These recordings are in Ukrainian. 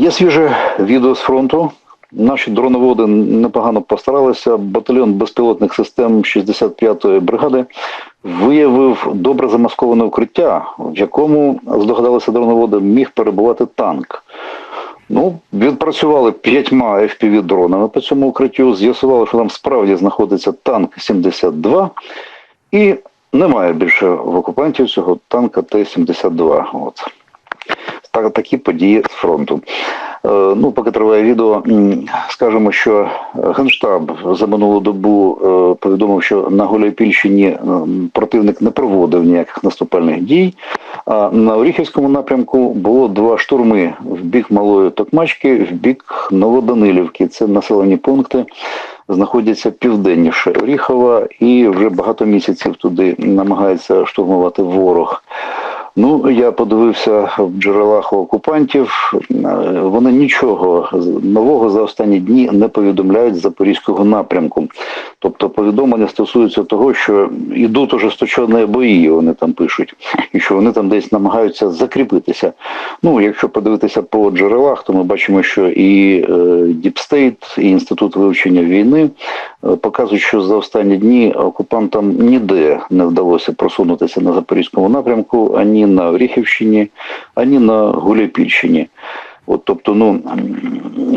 Є свіже відео з фронту. Наші дроноводи непогано постаралися. Батальйон безпілотних систем 65-ї бригади виявив добре замасковане укриття, в якому здогадалися дроноводи, міг перебувати танк. Ну, відпрацювали п'ятьма fpv дронами по цьому укриттю. З'ясували, що там справді знаходиться танк 72 і немає більше в окупантів цього танка Т-72. От. Так, такі події з фронту. Е, ну, поки триває відео, скажемо, що Генштаб за минулу добу е, повідомив, що на Гуляйпільщині е, противник не проводив ніяких наступальних дій. А на Оріхівському напрямку було два штурми в бік Малої Токмачки, в бік Новоданилівки. Це населені пункти. Знаходяться південніше Оріхова, і вже багато місяців туди намагається штурмувати ворог. Ну, я подивився в джерелах окупантів. Е, Вони нічого нового за останні дні не повідомляють з запорізького напрямку. Тобто повідомлення стосуються того, що йдуть ожесточені бої, вони там пишуть, і що вони там десь намагаються закріпитися. Ну, якщо подивитися по джерелах, то ми бачимо, що і State, і інститут вивчення війни е, показують, що за останні дні окупантам ніде не вдалося просунутися на запорізькому напрямку, ані на Оріхівщині, ані на Гуляйпільщині. От, тобто, ну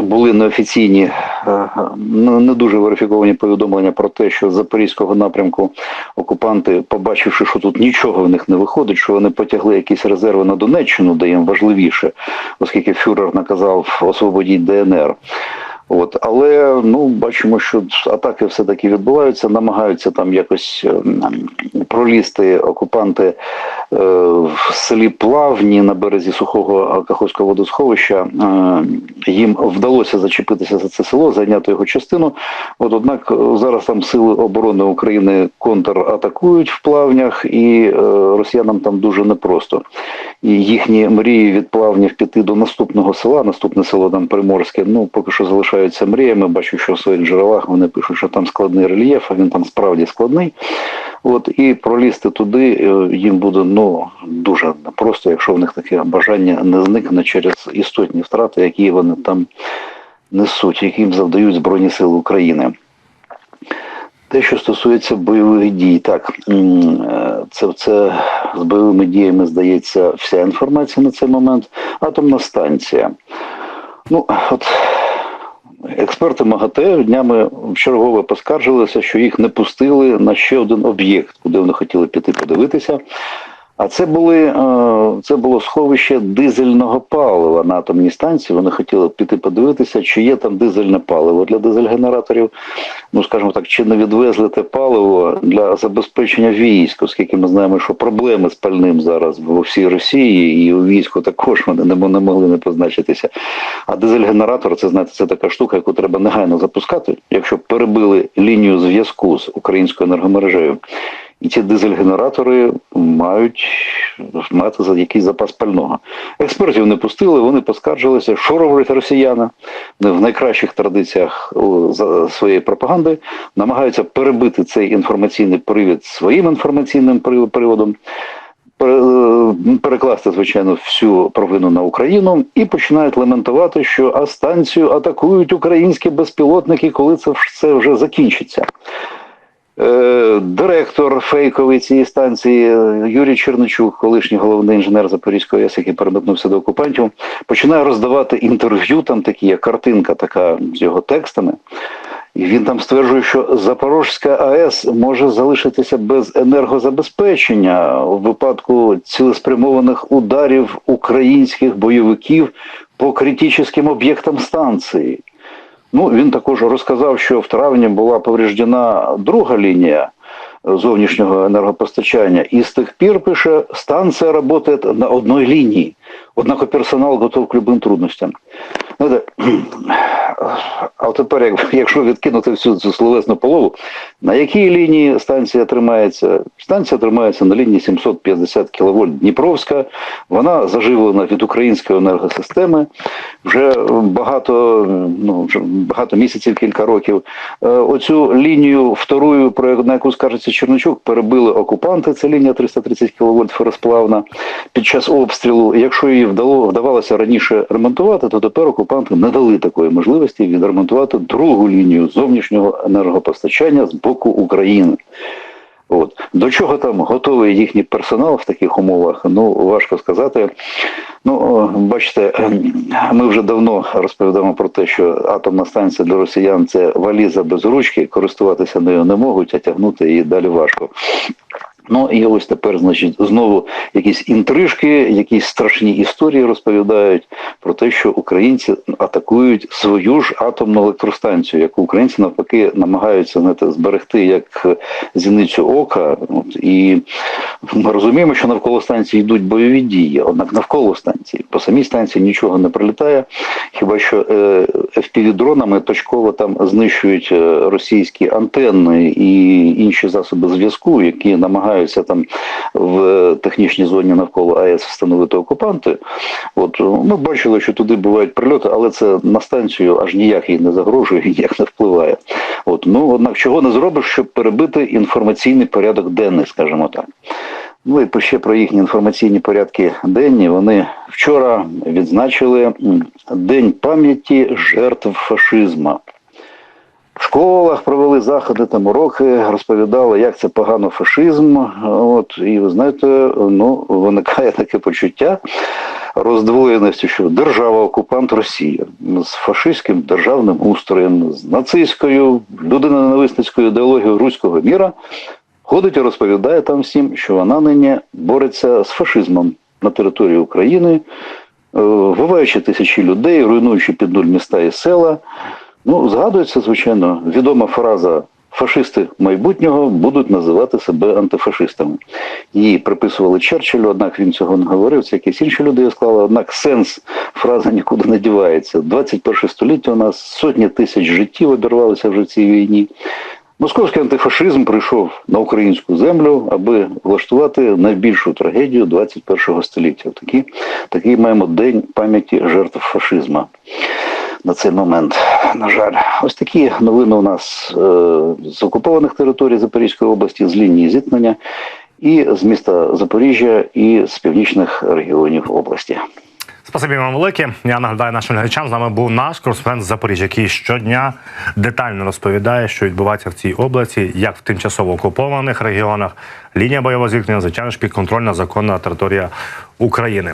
були неофіційні, е, ну, не дуже верифіковані повідомлення про те, що з запорізького напрямку окупанти, побачивши, що тут нічого в них не виходить, що вони потягли якісь резерви на Донеччину, де їм важливіше, оскільки Фюрер наказав освободіть ДНР. От, але ну бачимо, що атаки все-таки відбуваються, намагаються там якось ем, пролізти окупанти в селі Плавні на березі сухого Каховського водосховища. Е, їм вдалося зачепитися за це село, зайняти його частину. От однак е, зараз там сили оборони України контратакують в плавнях, і е, росіянам там дуже непросто. І їхні мрії від плавнів піти до наступного села, наступне село там Приморське, ну поки що залишаються мріями. Бачу, що в своїх джерелах вони пишуть, що там складний рельєф, а він там справді складний. От і пролізти туди е, їм буде ну дуже непросто, якщо в них таке бажання не зникне через істотні втрати, які вони там несуть, яким завдають Збройні Сили України. Те, що стосується бойових дій, так е, це, це з бойовими діями здається вся інформація на цей момент. Атомна станція. Ну, от експерти МАГАТЕ днями чергове поскаржилися, що їх не пустили на ще один об'єкт, куди вони хотіли піти подивитися. А це були е, це було сховище дизельного палива на атомній станції. Вони хотіли піти подивитися, чи є там дизельне паливо для дизель-генераторів. Ну скажімо так, чи не відвезли те паливо для забезпечення військ, оскільки ми знаємо, що проблеми з пальним зараз в всій Росії і у війську також вони не, могли не позначитися. А дизель-генератор, це знаєте, це така штука, яку треба негайно запускати, якщо перебили лінію зв'язку з українською енергомережею. І ці дизель-генератори мають мати за якийсь запас пального. Експертів не пустили, вони поскаржилися, що роблять росіяни. В найкращих традиціях своєї пропаганди намагаються перебити цей інформаційний привід своїм інформаційним приводом. е, Перекласти, звичайно, всю провину на Україну і починають лементувати, що а станцію атакують українські безпілотники, коли це все вже закінчиться. Е, Директор фейковий цієї станції е, Юрій Черничук, колишній головний інженер Запорізької АЕС, який переметнувся до окупантів, починає роздавати інтерв'ю. Там такі є картинка, така з його текстами. І він там стверджує, що Запорізька АЕС може залишитися без енергозабезпечення у випадку цілеспрямованих ударів українських бойовиків по критичним об'єктам станції. Ну, він також розказав, що в травні була повреждена друга лінія зовнішнього енергопостачання, і з тих пір пише, станція працює на одній лінії. Однак персонал готов к любим трудностям. А тепер, якщо відкинути всю цю словесну полову, на якій лінії станція тримається? Станція тримається на лінії 750 кВт Дніпровська. Вона заживлена від української енергосистеми. вже багато, ну вже багато місяців, кілька років. Е, Оцю лінію вторую, про яку скажеться Черничук, перебили окупанти. Це лінія 330 кВт феросплавна під час обстрілу. Якщо її вдало вдавалося раніше ремонтувати, то тепер окупанти не дали такої можливості відремонтувати другу лінію зовнішнього енергопостачання з боку України. От до чого там готовий їхній персонал в таких умовах? Ну важко сказати. Ну, бачите, ми вже давно розповідаємо про те, що атомна станція для росіян це валіза без ручки, користуватися нею не можуть, а тягнути її далі важко. Ну і ось тепер, значить, знову якісь інтрижки, якісь страшні історії розповідають про те, що українці атакують свою ж атомну електростанцію, яку українці навпаки намагаються знаєте, зберегти як зіницю ока. От, і ми розуміємо, що навколо станції йдуть бойові дії, однак навколо станції по самій станції нічого не прилітає. Хіба що е, FPV-дронами точково там знищують е, російські антенни і інші засоби зв'язку, які намагаються там в технічній зоні навколо АЕС встановити окупанти. От е, ми бачили, що туди бувають прильоти, але це на станцію аж ніяк їй не загрожує, ніяк не впливає. От ну однак, чого не зробиш, щоб перебити інформаційний порядок денний, скажімо так. Ну і ще про їхні інформаційні порядки денні. Вони вчора відзначили День пам'яті жертв фашизму. В школах провели заходи, там уроки, розповідали, як це погано фашизм. От, і ви знаєте, ну, виникає таке почуття роздвоєності, що держава-окупант Росія з фашистським державним устроєм, з нацистською, людиноненависницькою ідеологією руського міра ходить і розповідає там всім, що вона нині бореться з фашизмом на території України, вбиваючи тисячі людей, руйнуючи під нуль міста і села. Ну, згадується, звичайно, відома фраза фашисти майбутнього будуть називати себе антифашистами. Її приписували Черчиллю, однак він цього не говорив, це якісь інші люди склали, однак сенс фрази нікуди не дівається. 21 століття у нас сотні тисяч життів обірвалися вже в цій війні. Московський антифашизм прийшов на українську землю, аби влаштувати найбільшу трагедію 21 століття. Такі, такий маємо день пам'яті жертв фашизму на цей момент. На жаль, ось такі новини у нас е, з окупованих територій Запорізької області, з лінії зіткнення, і з міста Запоріжжя, і з північних регіонів області. Спасибі вам велике. Я нагадаю нашим глядачам. З нами був наш кореспондент Запоріжжя, який щодня детально розповідає, що відбувається в цій області, як в тимчасово окупованих регіонах. Лінія бойового зіткнення, звичайно ж, підконтрольна законна територія України.